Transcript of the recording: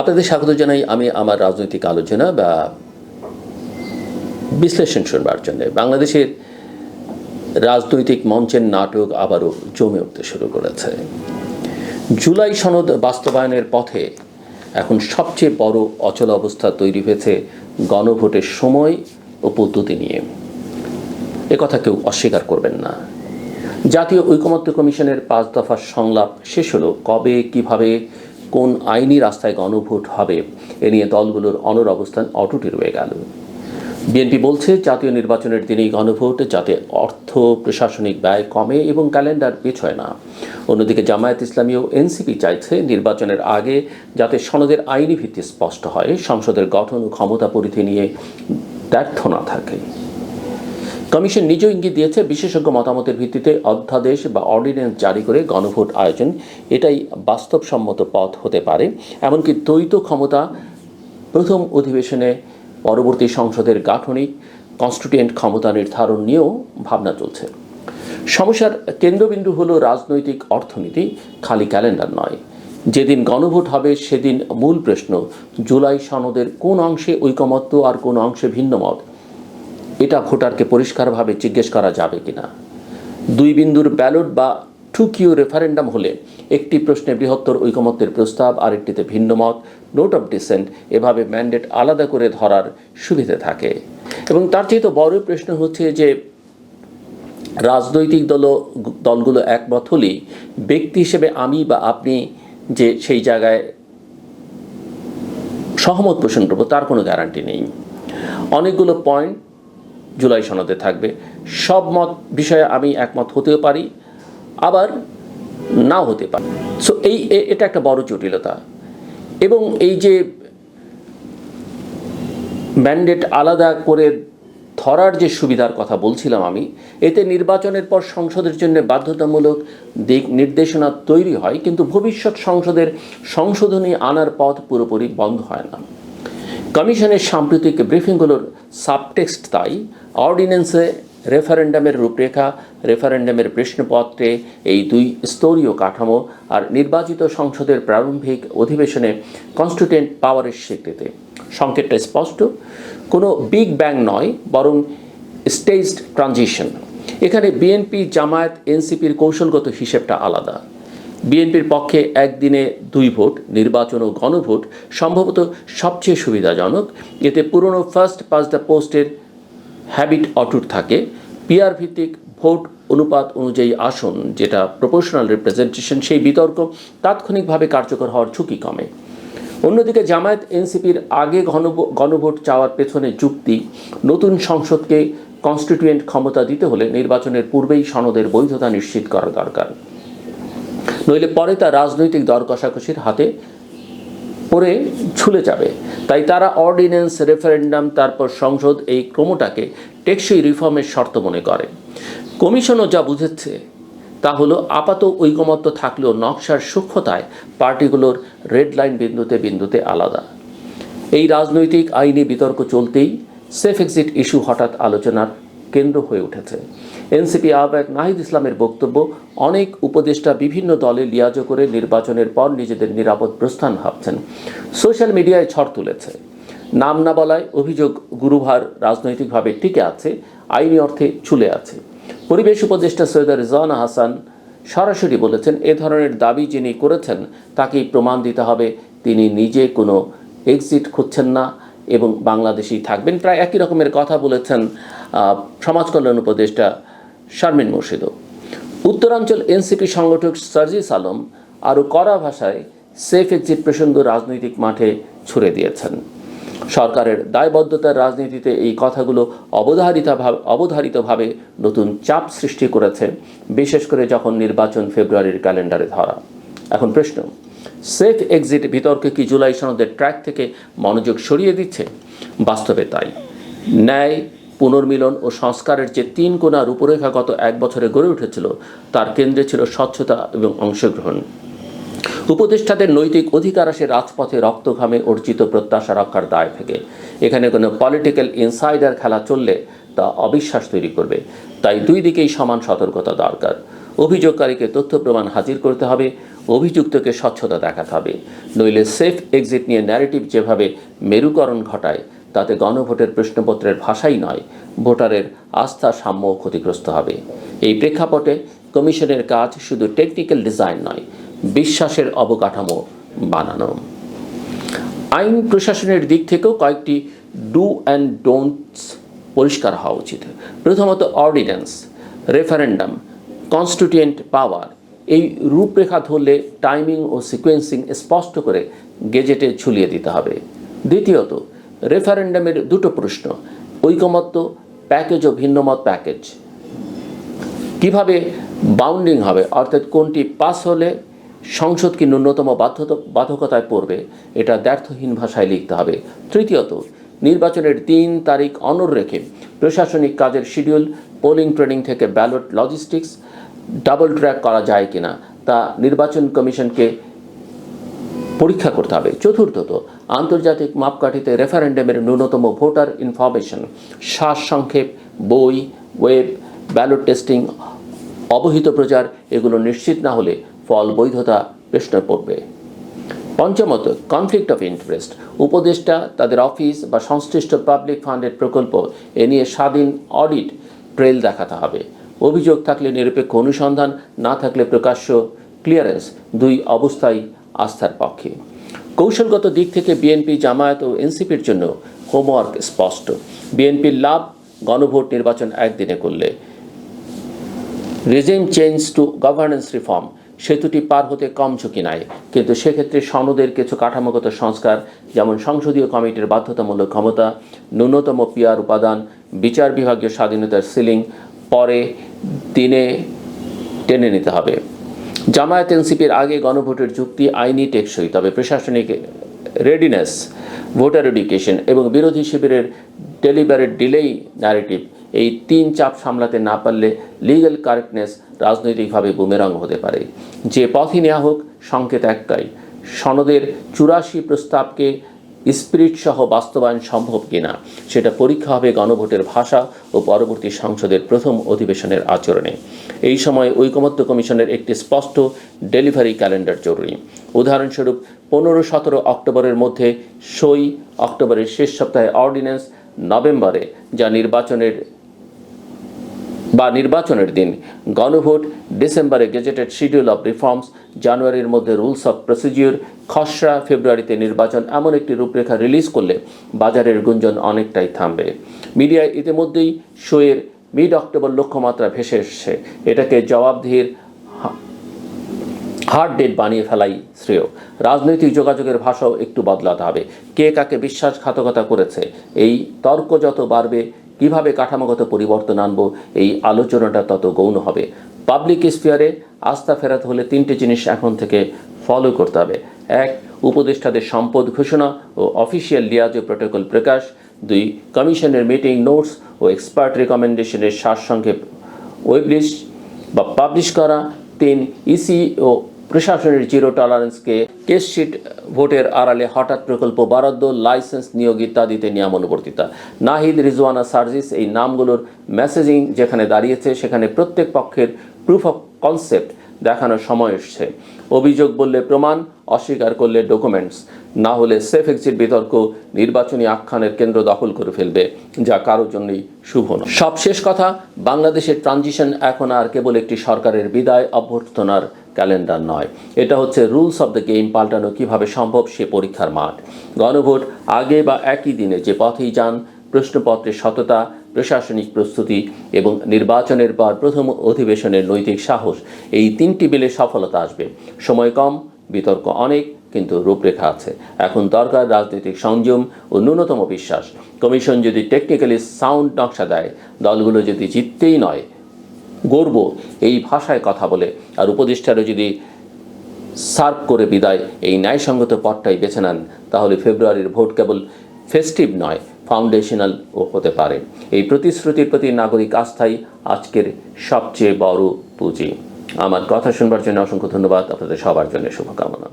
আপনাদের স্বাগত জানাই। আমি আমার রাজনৈতিক আলোচনা বা বিশ্লেষণ শুনবার জন্য। বাংলাদেশের রাজনৈতিক মঞ্চের নাটক আবারও জমে উঠতে শুরু করেছে। জুলাই সনদ বাস্তবায়নের পথে এখন সবচেয়ে বড় অচল অবস্থা তৈরি হয়েছে গণভোটের সময় ও পদ্ধতি নিয়ে। কথা কেউ অস্বীকার করবেন না। জাতীয় ঐকমত্য কমিশনের পাঁচ দফার সংলাপ শেষ হলো। কবে, কীভাবে কোন আইনি রাস্তায় গণভোট হবে? এ নিয়ে দলগুলোর অনর অবস্থান অটুটি রয়ে গেল। বিএনপি বলছে, জাতীয় নির্বাচনের দিনেই গণভোট, যাতে অর্থ, প্রশাসনিক ব্যয় কমে এবং ক্যালেন্ডার পেছয় না। অন্যদিকে জামায়াত ইসলামী ও এনসিপি চাইছে নির্বাচনের আগে যাতে সনদের আইনি ভিত্তি স্পষ্ট হয়, সংসদের গঠন ও ক্ষমতা পরিধি নিয়ে ব্যর্থ না থাকে। কমিশন নিজেও ইঙ্গিত দিয়েছে, বিশেষজ্ঞ মতামতের ভিত্তিতে অধ্যাদেশ বা অর্ডিন্যান্স জারি করে গণভোট আয়োজন এটাই বাস্তবসম্মত পথ হতে পারে। এমনকি দ্বৈত ক্ষমতা প্রথম অধিবেশনে পরবর্তী সংসদের গাঠনিক কনস্টিটিউয়েন্ট ক্ষমতা নির্ধারণ নিয়েও ভাবনা চলছে। সমস্যার কেন্দ্রবিন্দু হল রাজনৈতিক অর্থনীতি, খালি ক্যালেন্ডার নয়। যেদিন গণভোট হবে, সেদিন মূল প্রশ্ন, জুলাই সনদের কোন অংশে ঐকমত্য আর কোন অংশে ভিন্নমত? এটা ভোটারকে পরিষ্কারভাবে জিজ্ঞেস করা যাবে কিনা? দুই বিন্দুর ব্যালট বা টু কিউ রেফারেন্ডাম হলে একটি প্রশ্নে বৃহত্তর ঐকমত্যের প্রস্তাব, আরেকটিতে ভিন্নমত নোট অফ ডিসেন্ট এভাবে ম্যান্ডেট আলাদা করে ধরার সুবিধে থাকে। এবং তার চেয়ে তো বড় প্রশ্ন হচ্ছে যে, রাজনৈতিক দল, দলগুলো একমত হলেই ব্যক্তি হিসেবে আমি বা আপনি যে সেই জায়গায় সহমত পোষণ করব, তার কোনো গ্যারান্টি নেই। অনেকগুলো পয়েন্ট জুলাই সনদে থাকবে। সব মত বিষয়ে আমি একমত হতেও পারি, আবার নাও হতে পারি। সো এই এটা একটা বড় জটিলতা। এবং এই যে ম্যান্ডেট আলাদা করে ধরার যে সুবিধার কথা বলছিলাম আমি, এতে নির্বাচনের পর সংসদের জন্য বাধ্যতামূলক দিক নির্দেশনা তৈরি হয়, কিন্তু ভবিষ্যৎ সংসদের সংশোধনী আনার পথ পুরোপুরি বন্ধ হয় না। কমিশনের সাম্প্রতিক ব্রিফিংগুলোর সাবটেক্সট তাই, অর্ডিন্যান্সে রেফারেন্ডামের রূপরেখা, রেফারেন্ডামের প্রশ্নপত্রে এই দুই স্তরীয় কাঠামো আর নির্বাচিত সংসদের প্রারম্ভিক অধিবেশনে কনস্টিটিউয়েন্ট পাওয়ারের স্বীকৃতি। সংকেতটা স্পষ্ট। কোনো বিগ ব্যাং নয়, বরং স্টেজড ট্রানজিশন। এখানে বিএনপি, জামায়াত, এনসিপির কৌশলগত হিসেবটা আলাদা। বিএনপির পক্ষে একদিনে দুই ভোট, নির্বাচন ও গণভোট সম্ভবত সবচেয়ে সুবিধাজনক। এতে পুরনো ফার্স্ট পাস দ্য পোস্টের হ্যাবিট অটুট থাকে। পিআর ভিত্তিক ভোট অনুপাত অনুযায়ী আসন, যেটা প্রপোর্শনাল রিপ্রেজেন্টেশন সেই বিতর্ক তাৎক্ষণিকভাবে কার্যকর হওয়ার ঝুঁকি কমে। অন্যদিকে জামায়াত এনসিপির আগে ঘন গণভোট চাওয়ার পেছনে যুক্তি, নতুন সংসদকে কনস্টিটিউয়েন্ট ক্ষমতা দিতে হলে নির্বাচনের পূর্বেই সনদের বৈধতা নিশ্চিত করা দরকার। নইলে পরে তা রাজনৈতিক দর কষাকষির হাতে পরে ছুলে যাবে। তাই তারা অর্ডিন্যান্স, রেফারেন্ডাম, তারপর সংসদ এই ক্রমটাকে টেকসই রিফর্মের শর্ত মনে করে। কমিশনও যা বুঝেছে তা হলো আপাত ঐকমত্য থাকলেও নকশার সূক্ষ্মতায় পার্টিগুলোর রেড লাইন বিন্দুতে বিন্দুতে আলাদা। এই রাজনৈতিক আইনি বিতর্ক চলতেই সেফ এক্সিট ইস্যু হঠাৎ আলোচনার কেন্দ্র হয়ে উঠেছে। এনসিপি আহ্বায়ক নাহিদ ইসলামের বক্তব্য, অনেক উপদেষ্টা বিভিন্ন দলে লিয়াজো করে নির্বাচনের পর নিজেদের নিরাপদ প্রস্থান ভাবছেন। সোশ্যাল মিডিয়ায় ঝড় তুলেছে। নাম না বলায় অভিযোগ গুরুভার রাজনৈতিকভাবে টিকে আছে, আইনি অর্থে ছুলে আছে। পরিবেশ উপদেষ্টা সৈয়দ রিজওয়ানা হাসান সরাসরি বলেছেন, এ ধরনের দাবি যিনি করেছেন, তাকেই প্রমাণ দিতে হবে। তিনি নিজে কোনো এক্সিট খুঁজছেন না এবং বাংলাদেশেই থাকবেন। প্রায় একই রকমের কথা বলেছেন সমাজ কল্যাণ উপদেষ্টা শারমিন মুর্শিদও উত্তরাঞ্চল এনসিপি সংগঠক সার্জিস আলম আরও কড়া ভাষায় সেফ এক্সিট প্রসঙ্গ রাজনৈতিক মাঠে ছুড়ে দিয়েছেন। সরকারের দায়বদ্ধতার রাজনীতিতে এই কথাগুলো অবধারিতভাবে অবধারিতভাবে নতুন চাপ সৃষ্টি করেছে, বিশেষ করে যখন নির্বাচন ফেব্রুয়ারির ক্যালেন্ডারে ধরা। এখন প্রশ্ন, সেফ এক্সিট বিতর্কে কি জুলাই সনদের ট্র্যাক থেকে মনোযোগ সরিয়ে দিচ্ছে? বাস্তবে তাই। ন্যায় পুনর্মিলন ও সংস্কারের যে তিন কোণা রূপরেখা গত এক বছরে গড়ে উঠেছিল, তার কেন্দ্রে ছিল স্বচ্ছতা এবং অংশগ্রহণ। উপদেষ্টাদের নৈতিক অধিকার আসে রাজপথে রক্তঘামে অর্জিত প্রত্যাশা রক্ষার দায় থেকে। এখানে কোনো পলিটিক্যাল ইনসাইডার খেলা চললে তা অবিশ্বাস তৈরি করবে। তাই দুই দিকেই সমান সতর্কতা দরকার। অভিযোগকারীকে তথ্য প্রমাণ হাজির করতে হবে, অভিযুক্তকে স্বচ্ছতা দেখাতে হবে। নইলে সেফ এক্সিট নিয়ে ন্যারেটিভ যেভাবে মেরুকরণ ঘটায় তাতে গণভোটের প্রশ্নপত্রের ভাষাই নয়, ভোটারের আস্থা সাম্য ক্ষতিগ্রস্ত হবে। এই প্রেক্ষাপটে কমিশনের কাজ শুধু টেকনিক্যাল ডিজাইন নয়, বিশ্বাসের অবকাঠামো বানানো। আইন প্রশাসনের দিক থেকেও কয়েকটি ডু অ্যান্ড ডোন্টস পরিষ্কার হওয়া উচিত। প্রথমত অর্ডিন্যান্স রেফারেন্ডাম কনস্টিটিউয়েন্ট পাওয়ার এই রূপরেখা ধরলে টাইমিং ও সিকোয়েন্সিং স্পষ্ট করে গেজেটে ঝুলিয়ে দিতে হবে। দ্বিতীয়ত রেফারেন্ডামের দুটো প্রশ্ন, ঐকমত্য প্যাকেজ ও ভিন্নমত প্যাকেজ কীভাবে বাউন্ডিং হবে, অর্থাৎ কোনটি পাস হলে সংসদ কি ন্যূনতম বাধ্যতা, বাধকতায় পড়বে, এটা দ্ব্যর্থহীন ভাষায় লিখতে হবে। তৃতীয়ত, নির্বাচনের তিন তারিখ অনর রেখে প্রশাসনিক কাজের শিডিউল পোলিং ট্রেনিং থেকে ব্যালট লজিস্টিক্স ডাবল ট্র্যাক করা যায় কিনা, তা নির্বাচন কমিশনকে পরীক্ষা করতে হবে। চতুর্থত, আন্তর্জাতিক মাপকাঠিতে রেফারেন্ডামের ন্যূনতম ভোটার ইনফরমেশন শ্বাস সংক্ষেপ বই, ওয়েব, ব্যালট টেস্টিং, অবহিত প্রচার, এগুলো নিশ্চিত না হলে ফল বৈধতা প্রশ্নে পড়বে। পঞ্চমত কনফ্লিক্ট অফ ইন্টারেস্ট উপদেষ্টা, তাদের অফিস বা সংশ্লিষ্ট পাবলিক ফান্ডের প্রকল্প, এ নিয়ে স্বাধীন অডিট ট্রেল দেখাতে হবে। অভিযোগ থাকলে নিরপেক্ষ অনুসন্ধান, না থাকলে প্রকাশ্য ক্লিয়ারেন্স দুই অবস্থায় আস্থার পক্ষে। কৌশলগত দিক থেকে বিএনপি জামায়াত ও এনসিপির জন্য হোমওয়ার্ক স্পষ্ট। বিএনপির লাভ গণভোট নির্বাচন একদিনে করলে। Regime change to governance reform, সেতুটি পার হতে কম ঝুঁকি নাই কিন্তু সেক্ষেত্রে সনদের কিছু কাঠামোগত সংস্কার, যেমন সংসদীয় কমিটির বাধ্যতামূলক ক্ষমতা, ন্যূনতম পিয়ার উপাদান, বিচার বিভাগীয় স্বাধীনতার সিলিং, পরে দিনে টেনে নিতে হবে। জামায়াত এনসিপির আগে গণভোটের যুক্তি আইনি টেকসই, তবে প্রশাসনিক রেডিনেস ভোটার এডুকেশন এবং বিরোধী শিবিরের ডেলিভারের ডিলেই ন্যারেটিভ এই তিন চাপ সামলাতে না পারলে লিগ্যাল কারেক্টনেস রাজনৈতিকভাবে বুমেরাং হতে পারে। যে পথই নেওয়া হোক, সংকেত একটাই, সনদের চুরাশি প্রস্তাবকে স্পিরিট সহ বাস্তবায়ন সম্ভব কিনা, সেটা পরীক্ষা হবে গণভোটের ভাষা ও পরবর্তী সংসদের প্রথম অধিবেশনের আচরণে। এই সময় ঐকমত্য কমিশনের একটি স্পষ্ট ডেলিভারি ক্যালেন্ডার জরুরি। উদাহরণস্বরূপ, পনেরো সতেরো অক্টোবরের মধ্যে সই অক্টোবরের শেষ সপ্তাহে অর্ডিন্যান্স নভেম্বরে, যা নির্বাচনের বা নির্বাচনের দিন। গণভোট, ডিসেম্বরে গেজেটেড শিডিউল অফ রিফর্মস, জানুয়ারির মধ্যে রুলস অফ প্রসিডিউর, খসড়া ফেব্রুয়ারিতে নির্বাচন এমন একটি রূপরেখা রিলিজ করলে বাজারের গুঞ্জন অনেকটাই থামবে। মিডিয়ায় ইতিমধ্যেই শোয়ের মিড অক্টোবর লক্ষ্যমাত্রা ভেসে এসছে। এটাকে জবাবদিহির হার্ড ডেট বানিয়ে ফেলাই শ্রেয়। রাজনৈতিক যোগাযোগের ভাষাও একটু বদলাতে হবে। কে কাকে বিশ্বাসঘাতকতা করেছে, এই তর্ক যত বাড়বে কীভাবে কাঠামোগত পরিবর্তন আনব, এই আলোচনাটা তত গৌণ হবে। পাবলিক স্ফিয়ারে আস্থা ফেরাতে হলে তিনটি জিনিস এখন থেকে ফলো করতে হবে। এক, উপদেষ্টাদের সম্পদ ঘোষণা ও অফিসিয়াল লিয়াজো প্রোটোকল প্রকাশ। দুই কমিশনের মিটিং নোটস ও এক্সপার্ট রেকমেন্ডেশনের সারসংক্ষেপ ওয়েবলিস্ট বা পাবলিশ করা। তিন ইসি ও প্রশাসনের জিরো টলারেন্সকে কেসশিট ভোটের আড়ালে হঠাৎ প্রকল্প বরাদ্দ লাইসেন্স নিয়োগ ইত্যাদিতে নিয়মানুবর্তিতা। নাহিদ, রিজওয়ানা, সার্জিস এই নামগুলোর মেসেজিং যেখানে দাঁড়িয়েছে, সেখানে প্রত্যেক পক্ষের প্রুফ অফ কনসেপ্ট দেখানোর সময় এসছে। অভিযোগ বললে প্রমাণ, অস্বীকার করলে ডকুমেন্টস না হলে সেফ এক্সিট বিতর্ক, নির্বাচনী আখ্যানের কেন্দ্র দখল করে ফেলবে। যা কারোর জন্যই শুভ নয়। সবশেষ কথা, বাংলাদেশের ট্রানজিশন এখন আর কেবল একটি সরকারের বিদায় অভ্যর্থনার ক্যালেন্ডার নয়। এটা হচ্ছে রুলস অফ দ্য গেম পাল্টানো কীভাবে সম্ভব সে পরীক্ষার মাঠ। গণভোট আগে বা একই দিনে যে পথেই যান প্রশ্নপত্রের সততা, প্রশাসনিক প্রস্তুতি এবং নির্বাচনের পর প্রথম অধিবেশনের নৈতিক সাহস, এই তিনটি বিলে সফলতা আসবে। সময় কম, বিতর্ক অনেক কিন্তু রূপরেখা আছে। এখন দরকার রাজনৈতিক সংযম ও ন্যূনতম বিশ্বাস। কমিশন যদি টেকনিক্যালি সাউন্ড নকশা দেয়, দলগুলো যদি জিততেই নয় গর্ব এই ভাষায় কথা বলে। আর উপদেষ্টারা যদি সার্ভ করে বিদায় এই ন্যায়সঙ্গত পথটাই বেছে নেন, তাহলে ফেব্রুয়ারির ভোট কেবল ফেস্টিভ নয় ফাউন্ডেশনাল ও হতে পারে। এই প্রতিশ্রুতির প্রতি নাগরিক আস্থাই আজকের সবচেয়ে বড় পুঁজি। আমার কথা শুনবার জন্য অসংখ্য ধন্যবাদ। আপনাদের সবার জন্য শুভকামনা।